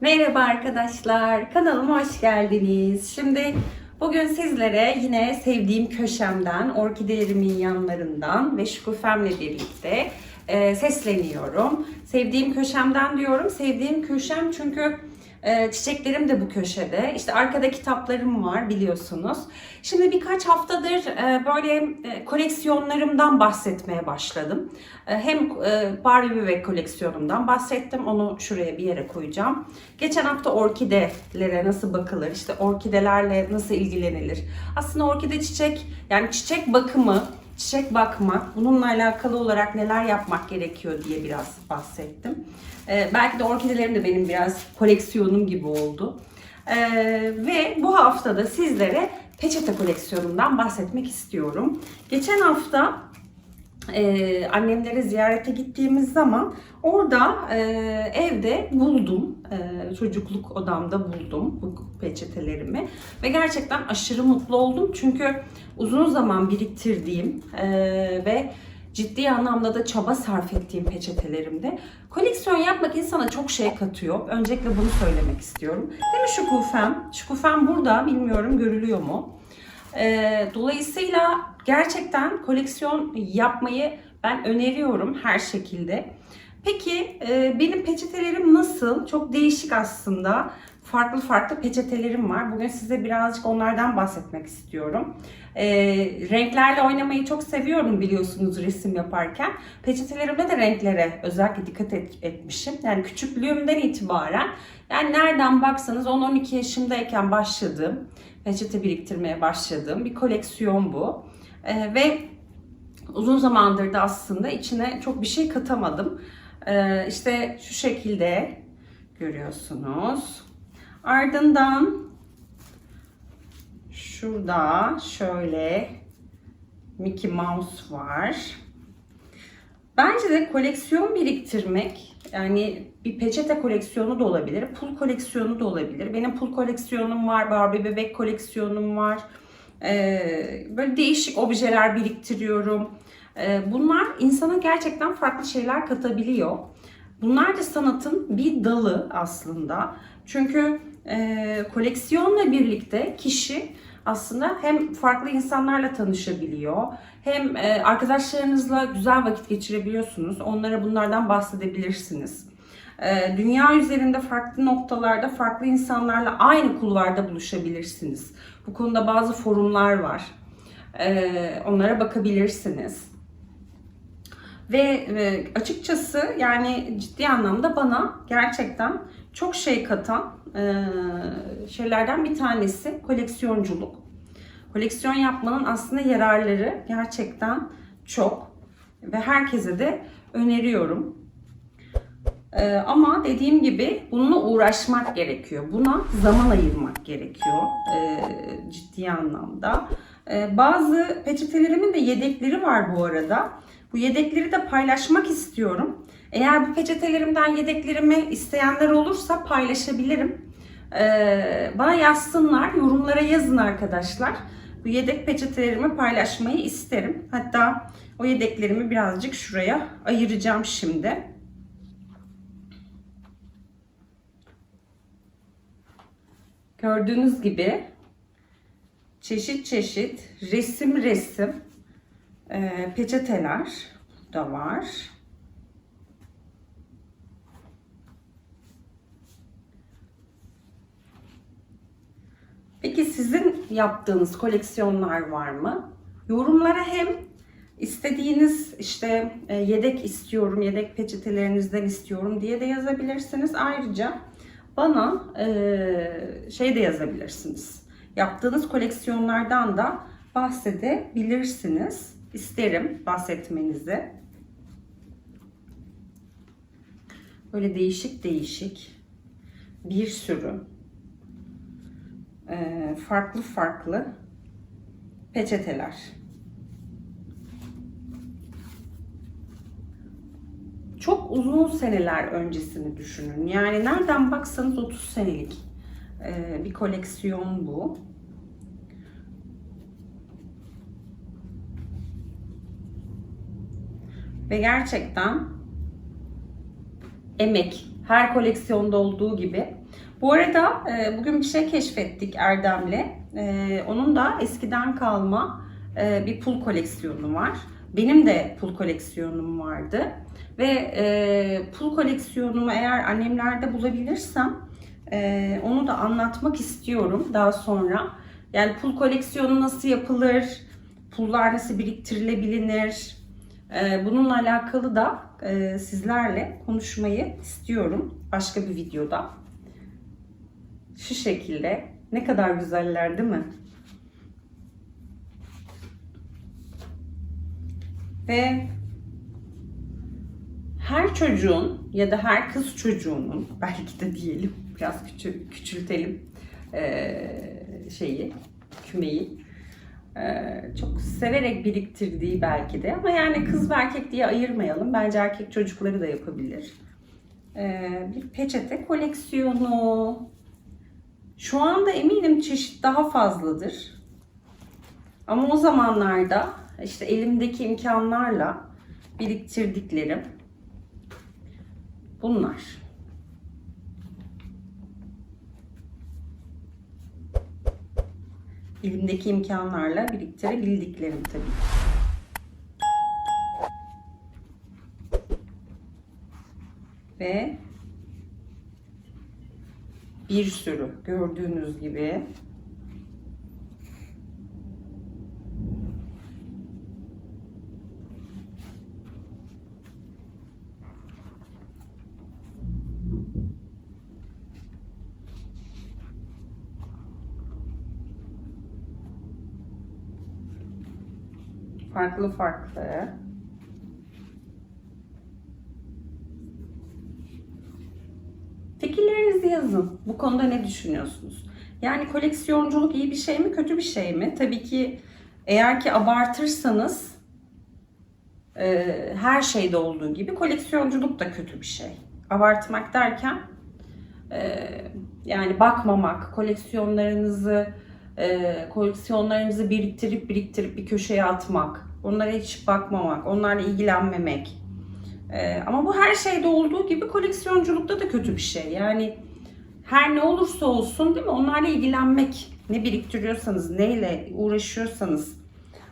Merhaba arkadaşlar, kanalıma hoş geldiniz. Şimdi bugün sizlere yine sevdiğim köşemden, orkidelerimin yanlarından ve şükufemle birlikte e, sesleniyorum. Sevdiğim köşemden diyorum, sevdiğim köşem çünkü e, çiçeklerim de bu köşede. İşte arkada kitaplarım var biliyorsunuz. Şimdi birkaç haftadır e, böyle e, koleksiyonlarımdan bahsetmeye başladım. E, hem e, Barbie bebek koleksiyonumdan bahsettim. Onu şuraya bir yere koyacağım. Geçen hafta orkidelere nasıl bakılır, işte orkidelerle nasıl ilgilenilir. Aslında orkide çiçek, yani çiçek bakımı, çiçek bakmak, bununla alakalı olarak neler yapmak gerekiyor diye biraz bahsettim. Ee, belki de orkidelerim de benim biraz koleksiyonum gibi oldu. Ee, ve bu hafta da sizlere peçete koleksiyonumdan bahsetmek istiyorum. Geçen hafta e, annemlere ziyarete gittiğimiz zaman orada e, evde buldum. E, çocukluk odamda buldum bu peçetelerimi. Ve gerçekten aşırı mutlu oldum. Çünkü uzun zaman biriktirdiğim e, ve ciddi anlamda da çaba sarf ettiğim peçetelerimde koleksiyon yapmak insana çok şey katıyor. Öncelikle bunu söylemek istiyorum. Değil mi Şükufem? Şükufem burada. Bilmiyorum görülüyor mu? Ee, dolayısıyla gerçekten koleksiyon yapmayı ben öneriyorum her şekilde. Peki e, benim peçetelerim nasıl? Çok değişik aslında. Farklı farklı peçetelerim var. Bugün size birazcık onlardan bahsetmek istiyorum. E, renklerle oynamayı çok seviyorum biliyorsunuz resim yaparken. Peçetelerimde de renklere özellikle dikkat et- etmişim. Yani küçüklüğümden itibaren yani nereden baksanız 10-12 yaşımdayken başladığım peçete biriktirmeye başladığım bir koleksiyon bu. Ee, ve uzun zamandır da aslında içine çok bir şey katamadım. Ee, işte şu şekilde görüyorsunuz. Ardından şurada şöyle Mickey Mouse var. Bence de koleksiyon biriktirmek yani bir peçete koleksiyonu da olabilir, pul koleksiyonu da olabilir. Benim pul koleksiyonum var, Barbie bebek koleksiyonum var. Ee, böyle değişik objeler biriktiriyorum. Ee, bunlar insana gerçekten farklı şeyler katabiliyor. Bunlar da sanatın bir dalı aslında. Çünkü e, koleksiyonla birlikte kişi aslında hem farklı insanlarla tanışabiliyor, hem e, arkadaşlarınızla güzel vakit geçirebiliyorsunuz. Onlara bunlardan bahsedebilirsiniz. E, dünya üzerinde farklı noktalarda farklı insanlarla aynı kulvarda buluşabilirsiniz. Bu konuda bazı forumlar var. E, onlara bakabilirsiniz. Ve açıkçası yani ciddi anlamda bana gerçekten çok şey katan e, şeylerden bir tanesi koleksiyonculuk. Koleksiyon yapmanın aslında yararları gerçekten çok ve herkese de öneriyorum. E, ama dediğim gibi bununla uğraşmak gerekiyor. Buna zaman ayırmak gerekiyor e, ciddi anlamda. E, bazı peçetelerimin de yedekleri var bu arada. Bu yedekleri de paylaşmak istiyorum. Eğer bu peçetelerimden yedeklerimi isteyenler olursa paylaşabilirim. Ee, bana yazsınlar, yorumlara yazın arkadaşlar. Bu yedek peçetelerimi paylaşmayı isterim. Hatta o yedeklerimi birazcık şuraya ayıracağım şimdi. Gördüğünüz gibi çeşit çeşit resim resim e, peçeteler da var. Peki sizin yaptığınız koleksiyonlar var mı? Yorumlara hem istediğiniz işte e, yedek istiyorum, yedek peçetelerinizden istiyorum diye de yazabilirsiniz. Ayrıca bana e, şey de yazabilirsiniz. Yaptığınız koleksiyonlardan da bahsedebilirsiniz. İsterim bahsetmenizi. Böyle değişik değişik bir sürü farklı farklı peçeteler. Çok uzun seneler öncesini düşünün. Yani nereden baksanız 30 senelik e, bir koleksiyon bu. Ve gerçekten emek Her koleksiyonda olduğu gibi. Bu arada e, bugün bir şey keşfettik Erdem'le. E, onun da eskiden kalma e, bir pul koleksiyonu var. Benim de pul koleksiyonum vardı. Ve e, pul koleksiyonumu eğer annemlerde bulabilirsem e, onu da anlatmak istiyorum daha sonra. Yani pul koleksiyonu nasıl yapılır, pullar nasıl biriktirilebilir, e, bununla alakalı da e, sizlerle konuşmayı istiyorum başka bir videoda. Şu şekilde. Ne kadar güzeller değil mi? Ve her çocuğun ya da her kız çocuğunun belki de diyelim biraz küçül, küçültelim eee, şeyi kümeyi eee, çok severek biriktirdiği belki de ama yani kız ve erkek diye ayırmayalım bence erkek çocukları da yapabilir Eee, bir peçete koleksiyonu şu anda eminim çeşit daha fazladır ama o zamanlarda işte elimdeki imkanlarla biriktirdiklerim bunlar. Elimdeki imkanlarla biriktirebildiklerim tabii. Ve bir sürü gördüğünüz gibi farklı farklı. Fikirlerinizi yazın. Bu konuda ne düşünüyorsunuz? Yani koleksiyonculuk iyi bir şey mi, kötü bir şey mi? Tabii ki eğer ki abartırsanız e, her şeyde olduğu gibi koleksiyonculuk da kötü bir şey. Abartmak derken e, yani bakmamak, koleksiyonlarınızı e, koleksiyonlarınızı biriktirip biriktirip bir köşeye atmak, onlara hiç bakmamak, onlarla ilgilenmemek. E, ama bu her şeyde olduğu gibi koleksiyonculukta da kötü bir şey. Yani her ne olursa olsun değil mi? Onlarla ilgilenmek, ne biriktiriyorsanız, neyle uğraşıyorsanız,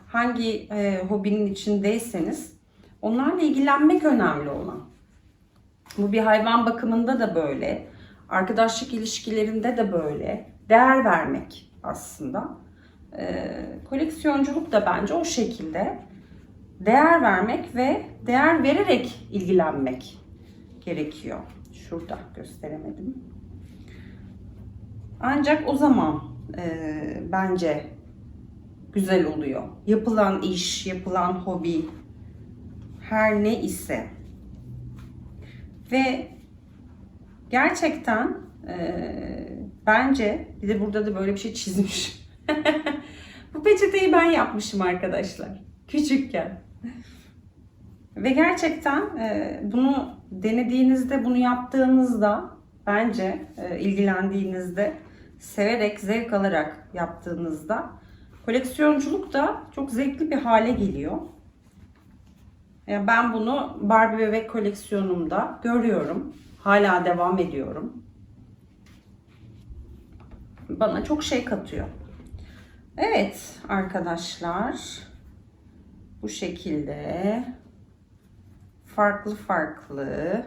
hangi e, hobinin içindeyseniz onlarla ilgilenmek önemli olan. Bu bir hayvan bakımında da böyle, arkadaşlık ilişkilerinde de böyle. Değer vermek aslında. E, koleksiyonculuk da bence o şekilde değer vermek ve değer vererek ilgilenmek gerekiyor. Şurada gösteremedim. Ancak o zaman e, bence güzel oluyor. Yapılan iş, yapılan hobi her ne ise ve gerçekten e, bence bir de burada da böyle bir şey çizmiş. Bu peçeteyi ben yapmışım arkadaşlar. Küçükken. Ve gerçekten e, bunu denediğinizde, bunu yaptığınızda bence e, ilgilendiğinizde, severek, zevk alarak yaptığınızda koleksiyonculuk da çok zevkli bir hale geliyor. Yani ben bunu Barbie bebek koleksiyonumda görüyorum. Hala devam ediyorum. Bana çok şey katıyor. Evet arkadaşlar. Bu şekilde farklı farklı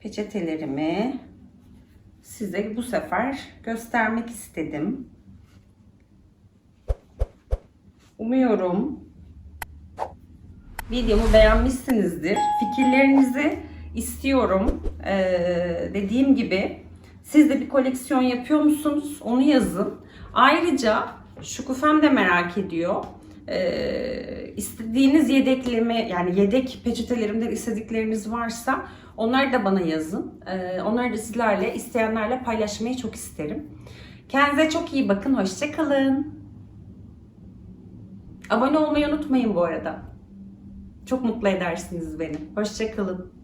peçetelerimi size bu sefer göstermek istedim. Umuyorum videomu beğenmişsinizdir. Fikirlerinizi istiyorum. Ee, dediğim gibi siz de bir koleksiyon yapıyor musunuz? Onu yazın. Ayrıca Şukufem de merak ediyor. Ee, istediğiniz yedekleme yani yedek peçetelerimden istedikleriniz varsa onları da bana yazın. Ee, onları da sizlerle isteyenlerle paylaşmayı çok isterim. Kendinize çok iyi bakın. Hoşçakalın. Abone olmayı unutmayın bu arada. Çok mutlu edersiniz beni. Hoşçakalın.